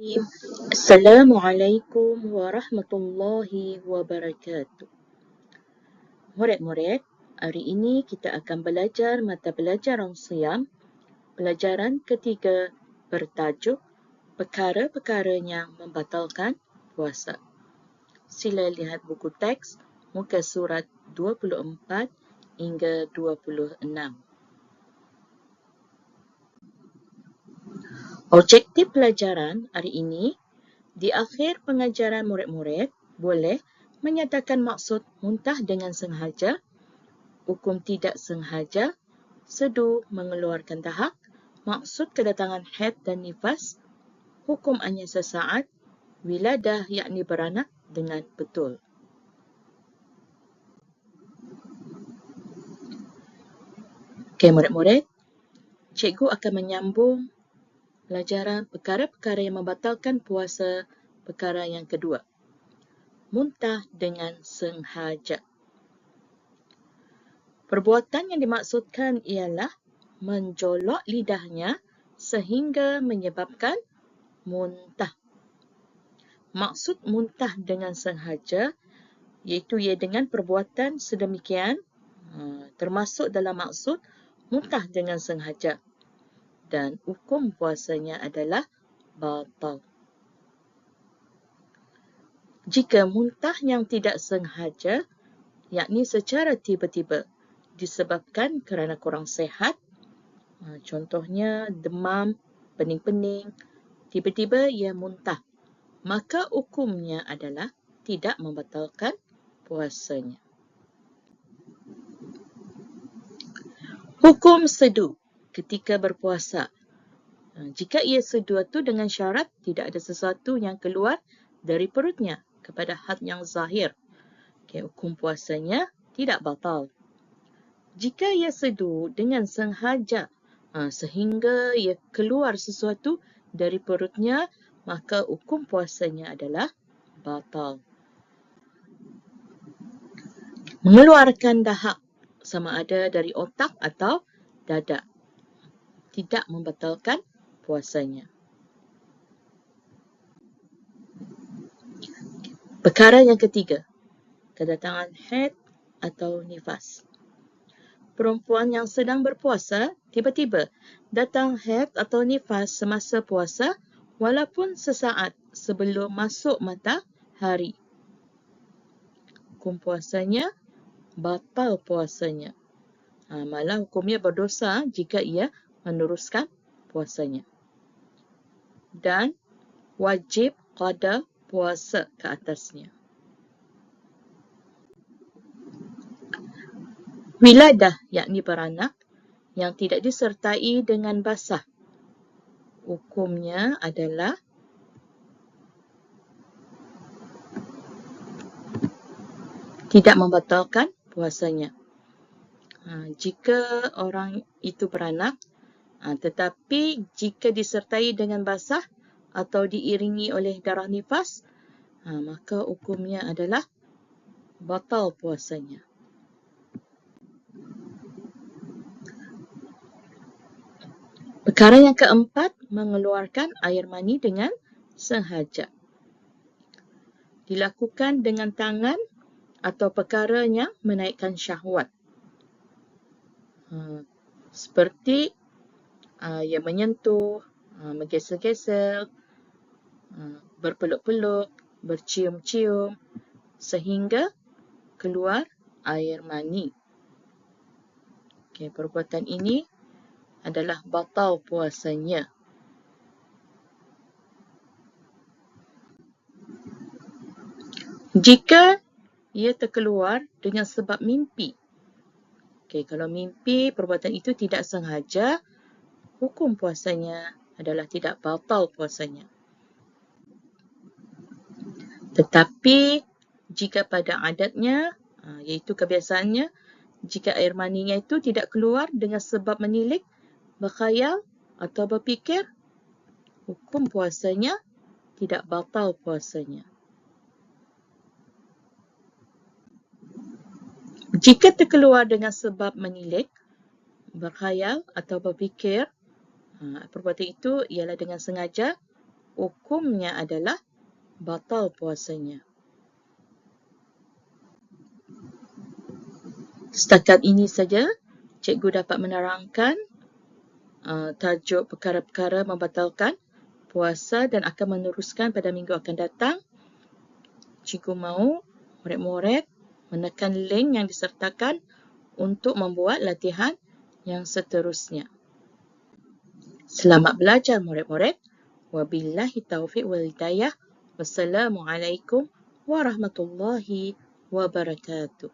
Assalamualaikum warahmatullahi wabarakatuh. Murid-murid, hari ini kita akan belajar mata pelajaran siam, pelajaran ketiga bertajuk perkara-perkara yang membatalkan puasa. Sila lihat buku teks muka surat 24 hingga 26. Objektif pelajaran hari ini, di akhir pengajaran murid-murid boleh menyatakan maksud muntah dengan sengaja, hukum tidak sengaja, sedu mengeluarkan dahak, maksud kedatangan haid dan nifas, hukum hanya sesaat, wiladah yakni beranak dengan betul. Okey murid-murid, cikgu akan menyambung pelajaran perkara-perkara yang membatalkan puasa perkara yang kedua. Muntah dengan sengaja. Perbuatan yang dimaksudkan ialah menjolok lidahnya sehingga menyebabkan muntah. Maksud muntah dengan sengaja iaitu ia dengan perbuatan sedemikian ha, termasuk dalam maksud muntah dengan sengaja dan hukum puasanya adalah batal. Jika muntah yang tidak sengaja, yakni secara tiba-tiba disebabkan kerana kurang sehat, ha, contohnya demam, pening-pening, tiba-tiba ia muntah, maka hukumnya adalah tidak membatalkan puasanya. Hukum sedu ketika berpuasa. Ha, jika ia sesuatu dengan syarat tidak ada sesuatu yang keluar dari perutnya kepada had yang zahir. Okay, hukum puasanya tidak batal. Jika ia sedu dengan sengaja ha, sehingga ia keluar sesuatu dari perutnya, maka hukum puasanya adalah batal. Mengeluarkan dahak sama ada dari otak atau dada tidak membatalkan puasanya. Perkara yang ketiga, kedatangan haid atau nifas. Perempuan yang sedang berpuasa tiba-tiba datang haid atau nifas semasa puasa walaupun sesaat sebelum masuk matahari. Hukum puasanya batal puasanya. Ha, malah hukumnya berdosa jika ia meneruskan puasanya. Dan wajib qada puasa ke atasnya. Wiladah yakni beranak yang tidak disertai dengan basah. Hukumnya adalah tidak membatalkan puasanya. Ha, jika orang itu beranak, Ha, tetapi jika disertai dengan basah atau diiringi oleh darah nifas, ha, maka hukumnya adalah batal puasanya. Perkara yang keempat, mengeluarkan air mani dengan sengaja. Dilakukan dengan tangan atau perkara yang menaikkan syahwat. Ha, seperti uh, yang menyentuh, uh, menggesel-gesel, uh, berpeluk-peluk, bercium-cium sehingga keluar air mani. Okay, perbuatan ini adalah batal puasanya. Jika ia terkeluar dengan sebab mimpi. Okay, kalau mimpi perbuatan itu tidak sengaja, hukum puasanya adalah tidak batal puasanya. Tetapi jika pada adatnya, ha, iaitu kebiasaannya, jika air maninya itu tidak keluar dengan sebab menilik, berkhayal atau berfikir, hukum puasanya tidak batal puasanya. Jika terkeluar dengan sebab menilik, berkhayal atau berfikir, Ha, perbuatan itu ialah dengan sengaja hukumnya adalah batal puasanya. Setakat ini saja cikgu dapat menerangkan uh, tajuk perkara-perkara membatalkan puasa dan akan meneruskan pada minggu akan datang. Cikgu mahu murid-murid menekan link yang disertakan untuk membuat latihan yang seterusnya. Selamat belajar murid-murid. Wabillahi taufiq wal hidayah. Wassalamualaikum warahmatullahi wabarakatuh.